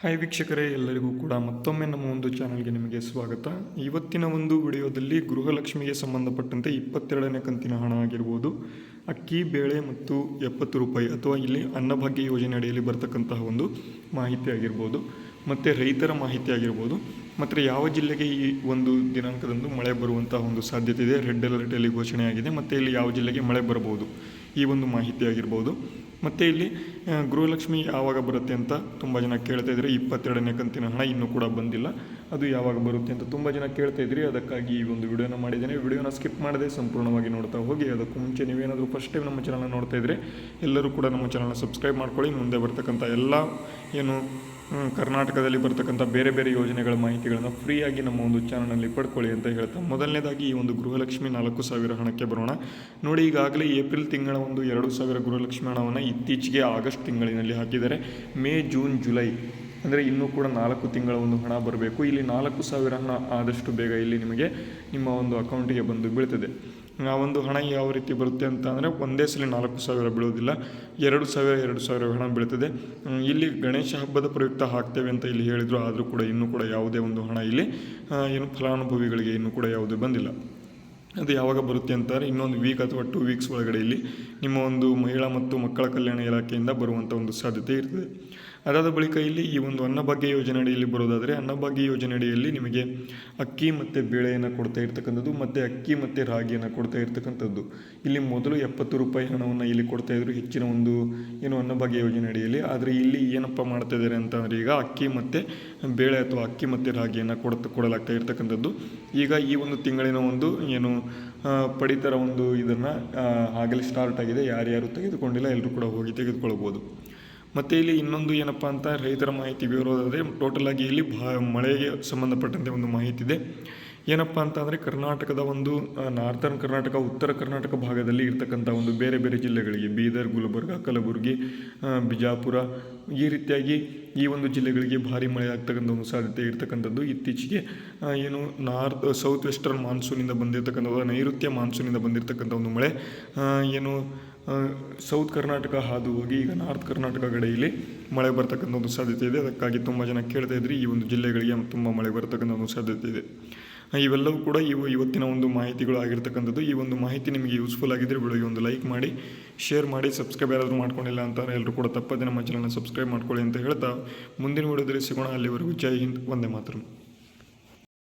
Hi ವೀಕ್ಷಕರೇ, ಎಲ್ಲರಿಗೂ ಕೂಡ ಮತ್ತೊಮ್ಮೆ ನಮ್ಮ ಒಂದು ಚಾನಲ್ಗೆ ನಿಮಗೆ ಸ್ವಾಗತ. ಇವತ್ತಿನ ಒಂದು ವಿಡಿಯೋದಲ್ಲಿ ಗೃಹಲಕ್ಷ್ಮಿಗೆ ಸಂಬಂಧಪಟ್ಟಂತೆ ಇಪ್ಪತ್ತೆರಡನೇ ಕಂತಿನ ಹಣ ಆಗಿರ್ಬೋದು, ಅಕ್ಕಿ, ಬೇಳೆ ಮತ್ತು ಎಪ್ಪತ್ತು ರೂಪಾಯಿ ಅಥವಾ ಇಲ್ಲಿ ಅನ್ನಭಾಗ್ಯ ಯೋಜನೆ ಅಡಿಯಲ್ಲಿ ಬರ್ತಕ್ಕಂತಹ ಒಂದು ಮಾಹಿತಿ ಆಗಿರ್ಬೋದು, ಮತ್ತು ರೈತರ ಮಾಹಿತಿ ಆಗಿರ್ಬೋದು, ಮತ್ತು ಯಾವ ಜಿಲ್ಲೆಗೆ ಈ ಒಂದು ದಿನಾಂಕದಂದು ಮಳೆ ಬರುವಂತಹ ಒಂದು ಸಾಧ್ಯತೆ ಇದೆ? ರೆಡ್ ಅಲರ್ಟಲ್ಲಿ ಘೋಷಣೆಯಾಗಿದೆ, ಮತ್ತು ಇಲ್ಲಿ ಯಾವ ಜಿಲ್ಲೆಗೆ ಮಳೆ ಬರಬಹುದು? ಈ ಒಂದು ಮಾಹಿತಿ ಆಗಿರ್ಬೋದು. ಮತ್ತು ಇಲ್ಲಿ ಗೃಹಲಕ್ಷ್ಮಿ ಯಾವಾಗ ಬರುತ್ತೆ ಅಂತ ತುಂಬ ಜನ ಕೇಳ್ತಾ ಇದ್ರಿ. ಇಪ್ಪತ್ತೆರಡನೇ ಕಂತಿನ ಹಣ ಇನ್ನೂ ಕೂಡ ಬಂದಿಲ್ಲ. ಅದು ಯಾವಾಗ ಬರುತ್ತೆ ಅಂತ ತುಂಬ ಜನ ಕೇಳ್ತಾ ಇದ್ರಿ. ಅದಕ್ಕಾಗಿ ಈ ಒಂದು ವಿಡಿಯೋನ ಮಾಡಿದ್ದೇನೆ. ವಿಡಿಯೋನ ಸ್ಕಿಪ್ ಮಾಡದೆ ಸಂಪೂರ್ಣವಾಗಿ ನೋಡ್ತಾ ಹೋಗಿ. ಅದಕ್ಕೂ ಮುಂಚೆ ನೀವೇನಾದರೂ ಫಸ್ಟ್ ಟೈಮ್ ನಮ್ಮ ಚಾನಲ್ನ ನೋಡ್ತಾ ಇದ್ದರೆ ಎಲ್ಲರೂ ಕೂಡ ನಮ್ಮ ಚಾನಲ್ನ ಸಬ್ಸ್ಕ್ರೈಬ್ ಮಾಡ್ಕೊಳ್ಳಿ. ಮುಂದೆ ಬರ್ತಕ್ಕಂಥ ಎಲ್ಲ ಏನು ಕರ್ನಾಟಕದಲ್ಲಿ ಬರ್ತಕ್ಕಂಥ ಬೇರೆ ಬೇರೆ ಯೋಜನೆಗಳ ಮಾಹಿತಿಗಳನ್ನು ಫ್ರೀಯಾಗಿ ನಮ್ಮ ಒಂದು ಚಾನಲ್ನಲ್ಲಿ ಪಡ್ಕೊಳ್ಳಿ ಅಂತ ಹೇಳ್ತಾ ಮೊದಲನೇದಾಗಿ ಈ ಒಂದು ಗೃಹಲಕ್ಷ್ಮಿ ನಾಲ್ಕು ಸಾವಿರ ಹಣಕ್ಕೆ ಬರೋಣ. ನೋಡಿ, ಈಗಾಗಲೇ ಏಪ್ರಿಲ್ ತಿಂಗಳ ಒಂದು ಎರಡು ಸಾವಿರ ಗೃಹಲಕ್ಷ್ಮಿ ಹಣವನ್ನು ಇತ್ತೀಚೆಗೆ ಆಗಸ್ಟ್ ತಿಂಗಳಿನಲ್ಲಿ ಹಾಕಿದ್ದಾರೆ. ಮೇ, ಜೂನ್, ಜುಲೈ ಅಂದರೆ ಇನ್ನೂ ಕೂಡ ನಾಲ್ಕು ತಿಂಗಳ ಒಂದು ಹಣ ಬರಬೇಕು. ಇಲ್ಲಿ ನಾಲ್ಕು ಸಾವಿರ ಹಣ ಆದಷ್ಟು ಬೇಗ ಇಲ್ಲಿ ನಿಮಗೆ ನಿಮ್ಮ ಒಂದು ಅಕೌಂಟಿಗೆ ಬಂದು ಬೀಳ್ತದೆ. ಆ ಒಂದು ಹಣ ಯಾವ ರೀತಿ ಬರುತ್ತೆ ಅಂತ ಅಂದರೆ ಒಂದೇ ಸಲ ನಾಲ್ಕು ಸಾವಿರ ಬೀಳೋದಿಲ್ಲ ಎರಡು ಸಾವಿರ ಎರಡು ಸಾವಿರ ಹಣ ಬೀಳ್ತದೆ. ಇಲ್ಲಿ ಗಣೇಶ ಹಬ್ಬದ ಪ್ರಯುಕ್ತ ಹಾಕ್ತೇವೆ ಅಂತ ಇಲ್ಲಿ ಹೇಳಿದರು. ಆದರೂ ಕೂಡ ಇನ್ನೂ ಕೂಡ ಯಾವುದೇ ಒಂದು ಹಣ ಇಲ್ಲಿ ಏನು ಫಲಾನುಭವಿಗಳಿಗೆ ಇನ್ನೂ ಕೂಡ ಯಾವುದೇ ಬಂದಿಲ್ಲ. ಅದು ಯಾವಾಗ ಬರುತ್ತೆ ಅಂತಾರೆ, ಇನ್ನೊಂದು ವೀಕ್ ಅಥವಾ ಟೂ ವೀಕ್ಸ್ ಒಳಗಡೆ ಇಲ್ಲಿ ನಿಮ್ಮ ಒಂದು ಮಹಿಳಾ ಮತ್ತು ಮಕ್ಕಳ ಕಲ್ಯಾಣ ಇಲಾಖೆಯಿಂದ ಬರುವಂಥ ಒಂದು ಸಾಧ್ಯತೆ ಇರ್ತದೆ. ಅದಾದ ಬಳಿಕ ಇಲ್ಲಿ ಈ ಒಂದು ಅನ್ನಭಾಗ್ಯ ಯೋಜನೆ ಅಡಿಯಲ್ಲಿ ಬರೋದಾದರೆ, ಅನ್ನಭಾಗ್ಯ ಯೋಜನೆ ಅಡಿಯಲ್ಲಿ ನಿಮಗೆ ಅಕ್ಕಿ ಮತ್ತು ಬೇಳೆಯನ್ನು ಕೊಡ್ತಾ ಇರ್ತಕ್ಕಂಥದ್ದು ಮತ್ತು ಅಕ್ಕಿ ಮತ್ತು ರಾಗಿಯನ್ನು ಕೊಡ್ತಾ ಇರ್ತಕ್ಕಂಥದ್ದು. ಇಲ್ಲಿ ಮೊದಲು ಎಪ್ಪತ್ತು ರೂಪಾಯಿ ಹಣವನ್ನು ಇಲ್ಲಿ ಕೊಡ್ತಾ ಇದ್ರು, ಹೆಚ್ಚಿನ ಒಂದು ಏನು ಅನ್ನಭಾಗ್ಯ ಯೋಜನೆ ಅಡಿಯಲ್ಲಿ ಆದರೆ ಇಲ್ಲಿ ಏನಪ್ಪ ಮಾಡ್ತಾ ಇದ್ದಾರೆ ಅಂತಂದರೆ ಈಗ ಅಕ್ಕಿ ಮತ್ತು ಬೇಳೆ ಅಥವಾ ಅಕ್ಕಿ ಮತ್ತು ರಾಗಿಯನ್ನು ಕೊಡ್ತಾ, ಕೊಡಲಾಗ್ತಾ ಇರ್ತಕ್ಕಂಥದ್ದು. ಈಗ ಈ ಒಂದು ತಿಂಗಳಿನ ಒಂದು ಏನು ಪಡಿತರ ಒಂದು ಇದನ್ನು ಆಗಲೇ ಸ್ಟಾರ್ಟ್ ಆಗಿದೆ. ಯಾರ್ಯಾರು ತೆಗೆದುಕೊಂಡಿಲ್ಲ ಎಲ್ಲರೂ ಕೂಡ ಹೋಗಿ ತೆಗೆದುಕೊಳ್ಬೋದು. ಮತ್ತು ಇಲ್ಲಿ ಇನ್ನೊಂದು ಏನಪ್ಪ ಅಂತ ರೈತರ ಮಾಹಿತಿ ವಿವರವಾದರೆ ಟೋಟಲ್ ಆಗಿ ಇಲ್ಲಿ ಭಾ ಮಳೆಗೆ ಸಂಬಂಧಪಟ್ಟಂತೆ ಒಂದು ಮಾಹಿತಿ ಇದೆ. ಏನಪ್ಪ ಅಂತಂದರೆ ಕರ್ನಾಟಕದ ಒಂದು ನಾರ್ತರ್ನ್ ಕರ್ನಾಟಕ, ಉತ್ತರ ಕರ್ನಾಟಕ ಭಾಗದಲ್ಲಿ ಇರ್ತಕ್ಕಂಥ ಒಂದು ಬೇರೆ ಬೇರೆ ಜಿಲ್ಲೆಗಳಿಗೆ, ಬೀದರ್, ಗುಲ್ಬರ್ಗ, ಕಲಬುರಗಿ ಬಿಜಾಪುರ, ಈ ರೀತಿಯಾಗಿ ಈ ಒಂದು ಜಿಲ್ಲೆಗಳಿಗೆ ಭಾರಿ ಮಳೆ ಆಗ್ತಕ್ಕಂಥ ಒಂದು ಸಾಧ್ಯತೆ ಇರ್ತಕ್ಕಂಥದ್ದು. ಇತ್ತೀಚೆಗೆ ಏನು ನಾರ್ತ್ ಸೌತ್ ವೆಸ್ಟರ್ನ್ ಮಾನ್ಸೂನಿಂದ ಬಂದಿರತಕ್ಕಂಥ ನೈಋತ್ಯ ಮಾನ್ಸೂನಿಂದ ಬಂದಿರತಕ್ಕಂಥ ಒಂದು ಮಳೆ ಏನು ಸೌತ್ ಕರ್ನಾಟಕ ಹಾದು ಹೋಗಿ ಈಗ ನಾರ್ತ್ ಕರ್ನಾಟಕ ಕಡೆಯಲ್ಲಿ ಮಳೆ ಬರ್ತಕ್ಕಂಥ ಒಂದು ಸಾಧ್ಯತೆ ಇದೆ. ಅದಕ್ಕಾಗಿ ತುಂಬ ಜನ ಕೇಳ್ತಾ ಇದ್ರಿ, ಈ ಒಂದು ಜಿಲ್ಲೆಗಳಿಗೆ ತುಂಬ ಮಳೆ ಬರ್ತಕ್ಕಂಥ ಒಂದು ಸಾಧ್ಯತೆ ಇದೆ. ಇವೆಲ್ಲವೂ ಕೂಡ ಇವು ಇವತ್ತಿನ ಒಂದು ಮಾಹಿತಿಗಳು ಆಗಿರ್ತಕ್ಕಂಥದ್ದು ಈ ಒಂದು ಮಾಹಿತಿ ನಿಮಗೆ ಯೂಸ್ಫುಲ್ ಆಗಿದ್ದರೆ ವಿಡಿಯೋಗೆ ಒಂದು ಲೈಕ್ ಮಾಡಿ ಶೇರ್ ಮಾಡಿ ಸಬ್ಸ್ಕ್ರೈಬ್ ಯಾರಾದರೂ ಮಾಡ್ಕೊಂಡಿಲ್ಲ ಅಂತ ಎಲ್ಲರೂ ಕೂಡ ತಪ್ಪದೇ ನಮ್ಮ ಚಾನಲ್ನ ಸಬ್ಸ್ಕ್ರೈಬ್ ಮಾಡ್ಕೊಳ್ಳಿ ಅಂತ ಹೇಳ್ತಾ ಮುಂದಿನ ವಿಡಿಯೋದಲ್ಲಿ ಸಿಗೋಣ. ಅಲ್ಲಿವರೆಗೂ ಜೈ ಹಿಂದ್ ಒಂದೇ ಮಾತ್ರ.